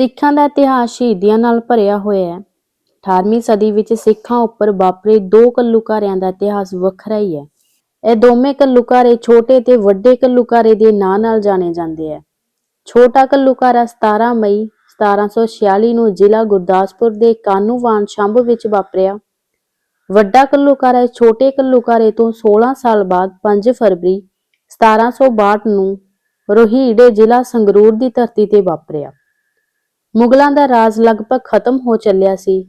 ਸਿੱਖਾਂ ਦਾ ਇਤਿਹਾਸ ਸ਼ਹੀਦੀਆਂ ਨਾਲ ਭਰਿਆ ਹੋਇਆ ਹੈ। 18ਵੀਂ ਸਦੀ ਵਿੱਚ ਸਿੱਖਾਂ ਉੱਪਰ ਵਾਪਰੇ ਦੋ ਕੱਲੂਕਾਰਿਆਂ ਦਾ ਇਤਿਹਾਸ ਵੱਖਰਾ ਹੀ ਹੈ। ਇਹ ਦੋਵੇਂ ਕੱਲੂਕਾਰੇ ਛੋਟੇ ਤੇ ਵੱਡੇ ਕੱਲੂਕਾਰੇ ਦੇ ਨਾਂ ਨਾਲ ਜਾਣੇ ਜਾਂਦੇ ਹੈ। ਛੋਟਾ ਘੱਲੂਘਾਰਾ 17 ਮਈ 1746 ਨੂੰ ਜ਼ਿਲ੍ਹਾ ਗੁਰਦਾਸਪੁਰ ਦੇ ਕਾਨੂੰਵਾਨ ਸ਼ੰਭ ਵਿੱਚ ਵਾਪਰਿਆ। ਵੱਡਾ ਕੱਲੂਕਾਰਾ ਇਸ ਛੋਟੇ ਕੱਲੂਕਾਰੇ ਤੋਂ 16 ਸਾਲ ਬਾਅਦ 5 ਫਰਵਰੀ 1762 ਨੂੰ ਰੋਹੀੜੇ ਜ਼ਿਲ੍ਹਾ ਸੰਗਰੂਰ ਦੀ ਧਰਤੀ ਤੇ ਵਾਪਰਿਆ। ਮੁਗਲਾਂ ਦਾ ਰਾਜ ਲਗਭਗ ਖਤਮ ਹੋ ਚੱਲਿਆ ਸੀ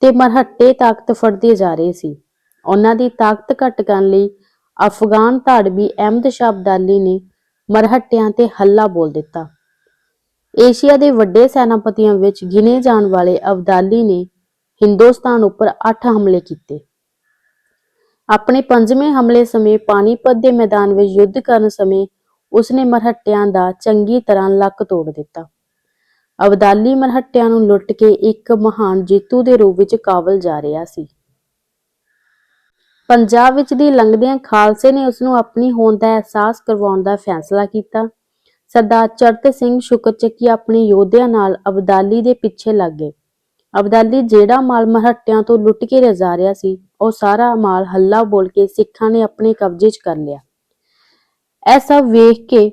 ਤੇ ਮਰਹੱਟੇ ਤਾਕਤ ਫੜਦੇ ਜਾ ਰਹੇ ਸੀ। ਉਹਨਾਂ ਦੀ ਤਾਕਤ ਘਟ ਕਰਨ ਲਈ ਅਫਗਾਨ ਧਾੜਵੀ ਅਹਿਮਦ ਸ਼ਾਹ ਅਬਦਾਲੀ ਨੇ ਮਰਹੱਟਿਆਂ ਤੇ ਹੱਲਾ ਬੋਲ ਦਿੱਤਾ। ਏਸ਼ੀਆ ਦੇ ਵੱਡੇ ਸੈਨਾਪਤੀਆਂ ਵਿੱਚ ਗਿਣੇ ਜਾਣ ਵਾਲੇ ਅਬਦਾਲੀ ਨੇ ਹਿੰਦੁਸਤਾਨ ਉੱਪਰ 8 ਹਮਲੇ ਕੀਤੇ। ਆਪਣੇ ਪੰਜਵੇਂ ਹਮਲੇ ਸਮੇਂ ਪਾਣੀਪਤ ਦੇ ਮੈਦਾਨ ਵਿੱਚ ਯੁੱਧ ਕਰਨ ਸਮੇਂ ਉਸਨੇ ਮਰਹੱਟਿਆਂ ਦਾ ਚੰਗੀ ਤਰ੍ਹਾਂ ਲੱਕ ਤੋੜ ਦਿੱਤਾ। ਅਬਦਾਲੀ ਮਰਹੱਟਿਆਂ ਨੂੰ ਲੁੱਟ ਕੇ ਇੱਕ ਮਹਾਨ ਜੇਤੂ ਦੇ ਰੂਪ ਵਿੱਚ ਕਾਬਲ ਜਾ ਰਿਹਾ ਸੀ। ਪੰਜਾਬ ਵਿੱਚ ਦੀ ਲੰਘਦਿਆਂ ਖਾਲਸੇ ਨੇ ਉਸ ਨੂੰ ਆਪਣੀ ਹੋਂਦ ਦਾ ਅਹਿਸਾਸ ਕਰਵਾਉਣ ਦਾ ਫੈਸਲਾ ਕੀਤਾ। ਸਰਦਾਰ ਚਰਤ ਸਿੰਘ ਸ਼ੁਕਰਚੱਕੀ ਆਪਣੇ ਯੋਧਿਆਂ ਨਾਲ ਅਬਦਾਲੀ ਦੇ ਪਿੱਛੇ ਲੱਗ ਗਏ। ਅਬਦਾਲੀ ਜਿਹੜਾ ਮਾਲ ਮਰਹੱਟਿਆਂ ਤੋਂ ਲੁੱਟ ਕੇ ਲਿਜਾ ਰਿਹਾ ਸੀ, ਉਹ ਸਾਰਾ ਮਾਲ ਹੱਲਾ ਬੋਲ ਕੇ ਸਿੱਖਾਂ ਨੇ ਆਪਣੇ ਕਬਜ਼ੇ 'ਚ ਕਰ ਲਿਆ। ਇਹ ਸਭ ਵੇਖ ਕੇ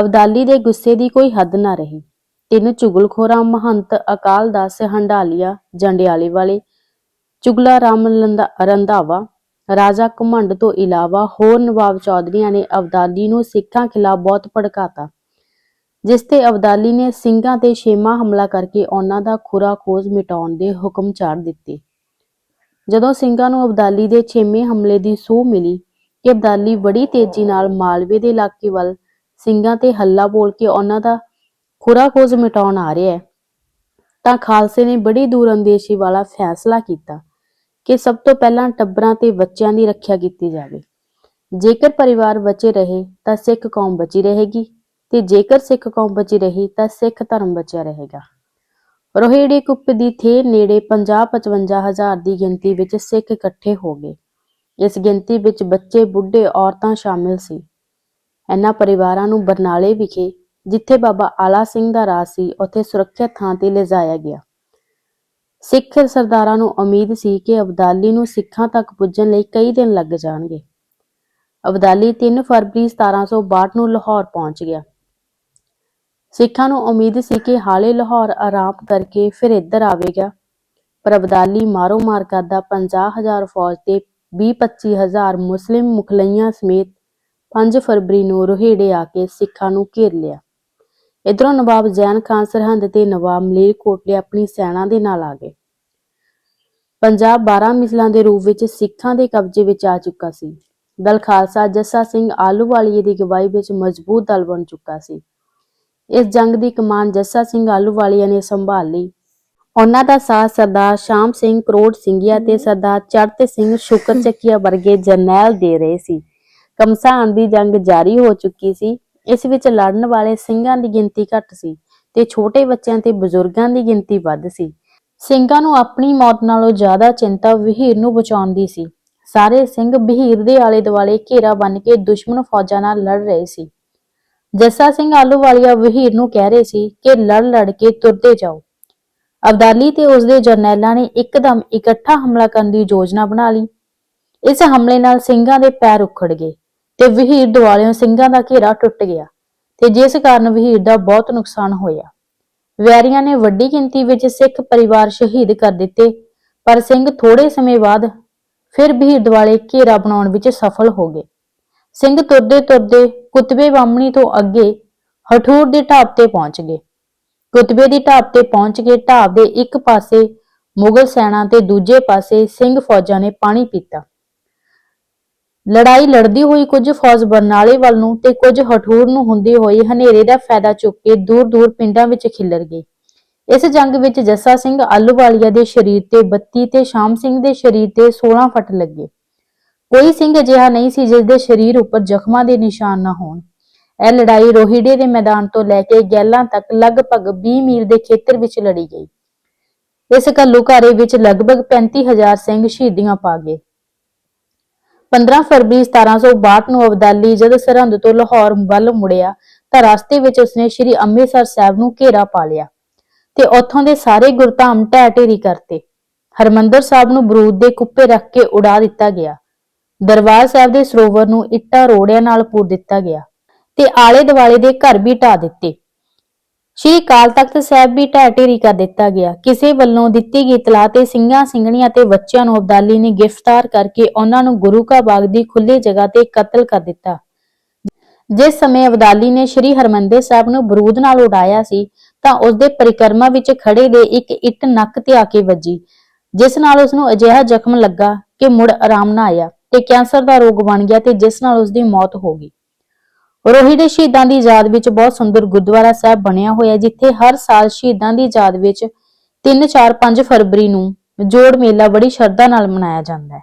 ਅਬਦਾਲੀ ਦੇ ਗੁੱਸੇ ਦੀ ਕੋਈ ਹੱਦ ਨਾ ਰਹੀ। ਤਿੰਨ ਚੁਗਲਖੋਰਾਂ ਮਹੰਤ ਅਕਾਲ ਦਾਸ ਹੰਡਾਲੀਆ ਜੰਡਿਆਲੇ ਵਾਲੇ ਚੁਗਲਾ ਰਾਮ ਰੰਧਾਵਾ, ਰਾਜਾ ਘਮੰਡ ਤੋਂ ਇਲਾਵਾ ਹੋਰ ਨਵਾਬ ਚੌਧਰੀਆਂ ਨੇ ਅਬਦਾਲੀ ਨੂੰ ਸਿੱਖਾਂ ਖਿਲਾਫ ਬਹੁਤ ਭੜਕਾਤਾ, ਜਿਸ ਤੇ ਅਬਦਾਲੀ ਨੇ ਸਿੰਘਾਂ ਤੇ ਛੇਮਾ ਹਮਲਾ ਕਰਕੇ ਉਹਨਾਂ ਦਾ ਖੁਰਾ ਖੋਜ ਮਿਟਾਉਣ ਦੇ ਹੁਕਮ ਚਾੜ ਦਿੱਤੇ। ਜਦੋਂ ਸਿੰਘਾਂ ਨੂੰ ਅਬਦਾਲੀ ਦੇ ਛੇਵੇਂ ਹਮਲੇ ਦੀ ਸੂਹ ਮਿਲੀ ਕਿ ਅਬਦਾਲੀ ਬੜੀ ਤੇਜ਼ੀ ਨਾਲ ਮਾਲਵੇ ਦੇ ਇਲਾਕੇ ਵੱਲ ਸਿੰਘਾਂ ਤੇ ਹੱਲਾ ਬੋਲ ਕੇ ਉਹਨਾਂ ਦਾ ਖੁਰਾ ਖੋਜ ਮਿਟਾਉਣ ਆ ਰਿਹਾ ਹੈ, ਤਾਂ ਖਾਲਸੇ ਨੇ ਬੜੀ ਦੂਰ ਅੰਦੇਸ਼ੀ ਵਾਲਾ ਫੈਸਲਾ ਕੀਤਾ ਕਿ ਸਭ ਤੋਂ ਪਹਿਲਾਂ ਟੱਬਰਾਂ ਤੇ ਬੱਚਿਆਂ ਦੀ ਰੱਖਿਆ ਕੀਤੀ ਜਾਵੇ। ਜੇਕਰ ਪਰਿਵਾਰ ਬਚੇ ਰਹੇ, ਤਾਂ ਸਿੱਖ ਕੌਮ ਬਚੀ ਰਹੇਗੀ ਤੇ ਜੇਕਰ ਸਿੱਖ ਕੌਮ ਬਚੀ ਰਹੀ, ਤਾਂ ਸਿੱਖ ਧਰਮ ਬਚਿਆ ਰਹੇਗਾ। ਰੋਹਿੜੀ ਕੁੱਪ ਦੀ ਥੇ ਨੇੜੇ 50-55 ਹਜ਼ਾਰ ਦੀ ਗਿਣਤੀ ਵਿੱਚ ਸਿੱਖ ਇਕੱਠੇ ਹੋ ਗਏ। ਇਸ ਗਿਣਤੀ ਵਿੱਚ ਬੱਚੇ, ਬੁੱਢੇ, ਔਰਤਾਂ ਸ਼ਾਮਿਲ ਸੀ। ਇਹਨਾਂ ਪਰਿਵਾਰਾਂ ਨੂੰ ਬਰਨਾਲੇ ਵਿਖੇ ਜਿੱਥੇ ਬਾਬਾ ਆਲਾ ਸਿੰਘ ਦਾ ਰਾਜ ਸੀ, ਉੱਥੇ ਸੁਰੱਖਿਅਤ ਥਾਂ ਤੇ ਲਿਜਾਇਆ ਗਿਆ। ਸਿੱਖ ਸਰਦਾਰਾਂ ਨੂੰ ਉਮੀਦ ਸੀ ਕਿ ਅਬਦਾਲੀ ਨੂੰ ਸਿੱਖਾਂ ਤੱਕ ਪੁੱਜਣ ਲਈ ਕਈ ਦਿਨ ਲੱਗ ਜਾਣਗੇ। ਅਬਦਾਲੀ 3 ਫਰਵਰੀ 1762 ਨੂੰ ਲਾਹੌਰ ਪਹੁੰਚ ਗਿਆ। ਸਿੱਖਾਂ ਨੂੰ ਉਮੀਦ ਸੀ ਕਿ ਹਾਲੇ ਲਾਹੌਰ ਆਰਾਮ ਕਰਕੇ ਫਿਰ ਇੱਧਰ ਆਵੇਗਾ, ਪਰ ਅਬਦਾਲੀ ਮਾਰੋ ਮਾਰ ਕਰਦਾ 50000 ਫੌਜ ਤੇ 20-25 ਹਜ਼ਾਰ ਮੁਸਲਿਮ ਮੁਖਲਈਆਂ ਸਮੇਤ 5 ਫਰਵਰੀ ਨੂੰ ਰੋਹੇੜੇ ਆ ਕੇ ਸਿੱਖਾਂ ਨੂੰ ਘੇਰ ਲਿਆ। ਇਧਰੋਂ ਨਵਾਬ ਜ਼ੈਨ ਖਾਨ ਸਰਹੰਦ ਤੇ ਨਵਾਬ ਮਲੇਰ ਕੋਟਲੇ ਆਪਣੀ ਸੈਨਾ ਦੇ ਨਾਲ ਆ ਗਏ। ਪੰਜਾਬ 12 ਮਿਸਲਾਂ ਦੇ ਰੂਪ ਵਿੱਚ ਸਿੱਖਾਂ ਦੇ ਕਬਜ਼ੇ ਵਿੱਚ ਆ ਚੁੱਕਾ ਸੀ। ਦਲ ਖਾਲਸਾ ਜੱਸਾ ਸਿੰਘ ਆਲੂਵਾਲੀਏ ਦੀ ਗਵਾਈ ਵਿੱਚ ਮਜ਼ਬੂਤ ਦਲ ਬਣ ਚੁੱਕਾ ਸੀ। ਇਸ ਜੰਗ ਦੀ ਕਮਾਨ ਜੱਸਾ ਸਿੰਘ ਆਲੂਵਾਲੀਆ ਨੇ ਸੰਭਾਲ ਲਈ। ਉਹਨਾਂ ਦਾ ਸਾਥ ਸਰਦਾਰ ਸ਼ਾਮ ਸਿੰਘ ਕਰੋੜ ਸਿੰਘੀਆ ਤੇ ਸਰਦਾਰ ਚੜਤ ਸਿੰਘ ਸ਼ੁਕਰ ਚੱਕੀਆ ਵਰਗੇ ਜਰਨੈਲ ਦੇ ਰਹੇ ਸੀ। ਕਮਸਾਨ ਦੀ ਜੰਗ ਜਾਰੀ ਹੋ ਚੁੱਕੀ ਸੀ। ਇਸ ਵਿੱਚ ਲੜਨ ਵਾਲੇ ਸਿੰਘਾਂ ਦੀ ਗਿਣਤੀ ਘੱਟ ਸੀ ਤੇ ਛੋਟੇ ਬੱਚਿਆਂ ਤੇ ਬਜ਼ੁਰਗਾਂ ਦੀ ਗਿਣਤੀ ਵੱਧ ਸੀ। ਸਿੰਘਾਂ ਨੂੰ ਆਪਣੀ ਮੌਤ ਨਾਲੋਂ ਜ਼ਿਆਦਾ ਚਿੰਤਾ ਵਹੀਰ ਨੂੰ ਬਚਾਉਣ ਦੀ ਸੀ। ਸਾਰੇ ਸਿੰਘ ਵਹੀਰ ਦੇ ਆਲੇ ਦੁਆਲੇ ਘੇਰਾ ਬੰਨ ਕੇ ਦੁਸ਼ਮਣ ਫੌਜਾਂ ਨਾਲ ਲੜ ਰਹੇ ਸੀ। ਜੱਸਾ ਸਿੰਘ ਆਲੂਵਾਲੀਆ ਵਹੀਰ ਨੂੰ ਕਹਿ ਰਹੇ ਸੀ ਕਿ ਲੜ ਲੜ ਕੇ ਤੁਰਦੇ ਜਾਓ। ਅਬਦਾਲੀ ਤੇ ਉਸਦੇ ਜਰਨੈਲਾਂ ਨੇ ਇੱਕਦਮ ਇਕੱਠਾ ਹਮਲਾ ਕਰਨ ਦੀ ਯੋਜਨਾ ਬਣਾ ਲਈ। ਇਸ ਹਮਲੇ ਨਾਲ ਸਿੰਘਾਂ ਦੇ ਪੈਰ ਉਖੜ ਗਏ। ਤੇ ਵਹੀਰ ਦੁਆਲਿਓਂ ਸਿੰਘਾਂ ਦਾ ਘੇਰਾ ਟੁੱਟ ਗਿਆ ਤੇ ਜਿਸ ਕਾਰਨ ਵਹੀਰ ਦਾ ਬਹੁਤ ਨੁਕਸਾਨ ਹੋਇਆ। ਵੈਰੀਆਂ ਨੇ ਵੱਡੀ ਗਿਣਤੀ ਵਿੱਚ ਸਿੱਖ ਪਰਿਵਾਰ ਸ਼ਹੀਦ ਕਰ ਦਿੱਤੇ, ਪਰ ਸਿੰਘ ਥੋੜੇ ਸਮੇਂ ਬਾਅਦ ਫਿਰ ਵਹੀਰ ਦੁਆਲੇ ਘੇਰਾ ਬਣਾਉਣ ਵਿੱਚ ਸਫਲ ਹੋ ਗਏ। ਸਿੰਘ ਤੁਰਦੇ ਤੁਰਦੇ ਕੁਤਬੇ ਬਾਮਣੀ ਤੋਂ ਅੱਗੇ ਹਠੂਰ ਦੀ ਢਾਬ ਤੇ ਪਹੁੰਚ ਗਏ। ਕੁਤਬੇ ਦੀ ਢਾਬ ਤੇ ਪਹੁੰਚ ਕੇ ਢਾਬ ਦੇ ਇੱਕ ਪਾਸੇ ਮੁਗਲ ਸੈਨਾ ਤੇ ਦੂਜੇ ਪਾਸੇ ਸਿੰਘ ਫੌਜਾਂ ਨੇ ਪਾਣੀ ਪੀਤਾ। ਲੜਾਈ ਲੜਦੀ ਹੋਈ ਕੁਝ ਫੌਜ ਬਰਨਾਲੇ ਵੱਲ ਨੂੰ ਤੇ ਕੁਝ ਹਠੂਰ ਨੂੰ ਹੁੰਦੀ ਹੋਈ ਹਨੇਰੇ ਦਾ ਫਾਇਦਾ ਚੁੱਕ ਕੇ ਦੂਰ-ਦੂਰ ਪਿੰਡਾਂ ਵਿੱਚ ਖਿੱਲਰ ਗਈ ਇਸ ਜੰਗ ਵਿੱਚ ਜੱਸਾ ਸਿੰਘ ਆਲੂਵਾਲੀਆ ਦੇ ਸ਼ਰੀਰ ਤੇ 32 ਤੇ ਸ਼ਾਮ ਸਿੰਘ ਦੇ ਸ਼ਰੀਰ ਤੇ 16 ਫੱਟ ਲੱਗੇ। ਕੋਈ ਸਿੰਘ ਅਜਿਹਾ ਨਹੀਂ ਸੀ ਜਿਸ ਦੇ ਸ਼ਰੀਰ ਉੱਪਰ ਜ਼ਖਮਾਂ ਦੇ ਨਿਸ਼ਾਨ ਨਾ ਹੋਣ। ਇਹ ਲੜਾਈ ਰੋਹਿੜੇ ਦੇ ਮੈਦਾਨ ਤੋਂ ਲੈ ਕੇ ਗੈਲਾਂ ਤੱਕ ਲਗਭਗ 20 ਮੀਲ ਦੇ ਖੇਤਰ ਵਿੱਚ ਲੜੀ ਗਈ। ਇਸ ਘੱਲੂਘਾਰੇ ਵਿੱਚ ਲਗਭਗ 35000 ਸਿੰਘ ਸ਼ਹੀਦੀਆਂ ਪਾ ਗਏ। 15 ਫਰਵਰੀ 1762 ਨੂੰ ਅਬਦਾਲੀ ਜਦ ਸਰਹੰਦ ਤੋਂ ਲਾਹੌਰ ਵੱਲ ਮੁੜਿਆ ਤਾਂ ਰਸਤੇ ਵਿੱਚ ਉਸਨੇ ਸ੍ਰੀ ਅੰਮ੍ਰਿਤਸਰ ਸਾਹਿਬ ਨੂੰ ਘੇਰਾ ਪਾ ਲਿਆ ਤੇ ਉੱਥੋਂ ਦੇ ਸਾਰੇ ਗੁਰਧਾਮ ਢਹਿ ਢੇਰੀ ਕਰਤੇ। ਹਰਮੰਦਰ ਸਾਹਿਬ ਨੂੰ ਬਰੂਦ ਦੇ ਕੁੱਪੇ ਰੱਖ ਕੇ ਉਡਾ ਦਿੱਤਾ ਗਿਆ। ਦਰਬਾਰ ਸਾਹਿਬ ਦੇ ਸਰੋਵਰ ਨੂੰ ਇੱਟਾਂ ਰੋੜਿਆਂ ਨਾਲ ਪੂਰ ਦਿੱਤਾ ਗਿਆ ਤੇ ਆਲੇ ਦੁਆਲੇ ਦੇ ਘਰ ਵੀ ਢਾ ਦਿੱਤੇ। ਸ਼੍ਰੀ ਅਕਾਲ ਤਖਤ ਸਾਹਿਬ ਵੀ ਢਹਿ ਢੇਰੀ ਕਰ ਦਿੱਤਾ ਗਿਆ। ਕਿਸੇ ਵੱਲੋਂ ਦਿੱਤੀ ਗਈ ਇਤਲਾਹ ਤੇ ਸਿੰਘਾਂ, ਸਿੰਘਣੀਆਂ ਤੇ ਬੱਚਿਆਂ ਨੂੰ ਅਬਦਾਲੀ ਨੇ ਗ੍ਰਿਫਤਾਰ ਕਰਕੇ ਉਹਨਾਂ ਨੂੰ ਗੁਰੂ ਕਾ ਬਾਗ ਦੀ ਖੁੱਲੀ ਜਗ੍ਹਾ ਤੇ ਕਤਲ ਕਰ ਦਿੱਤਾ। ਜਿਸ ਸਮੇਂ ਅਬਦਾਲੀ ਨੇ ਸ਼੍ਰੀ ਹਰਮੰਦਰ ਸਾਹਿਬ ਨੂੰ ਬਰੂਦ ਨਾਲ ਉਡਾਇਆ ਸੀ, ਤਾਂ ਉਸ ਦੇ ਪਰਿਕਰਮਾ ਵਿੱਚ ਖੜੇ ਦੇ ਇੱਕ ਇੱਟ ਨੱਕ ਤੇ ਆ ਕੇ ਵੱਜੀ, ਜਿਸ ਨਾਲ ਉਸ ਨੂੰ ਅਜਿਹਾ ਜ਼ਖਮ ਲੱਗਾ ਕਿ ਮੁੜ ਆਰਾਮ ਨਾ ਆਇਆ ਤੇ ਕੈਂਸਰ ਦਾ ਰੋਗ ਬਣ ਗਿਆ ਤੇ ਜਿਸ ਨਾਲ ਉਸ ਦੀ ਮੌਤ ਹੋ ਗਈ। ਰੋਹੀ ਦੇ ਸ਼ਹੀਦਾਂ ਦੀ ਯਾਦ ਵਿੱਚ ਬਹੁਤ ਸੁੰਦਰ ਗੁਰਦੁਆਰਾ ਸਾਹਿਬ ਬਣਿਆ ਹੋਇਆ ਜਿੱਥੇ ਹਰ ਸਾਲ ਸ਼ਹੀਦਾਂ ਦੀ ਯਾਦ ਵਿੱਚ 3 4 5 ਫਰਵਰੀ ਨੂੰ ਜੋੜ ਮੇਲਾ ਬੜੀ ਸ਼ਰਧਾ ਨਾਲ ਮਨਾਇਆ ਜਾਂਦਾ ਹੈ।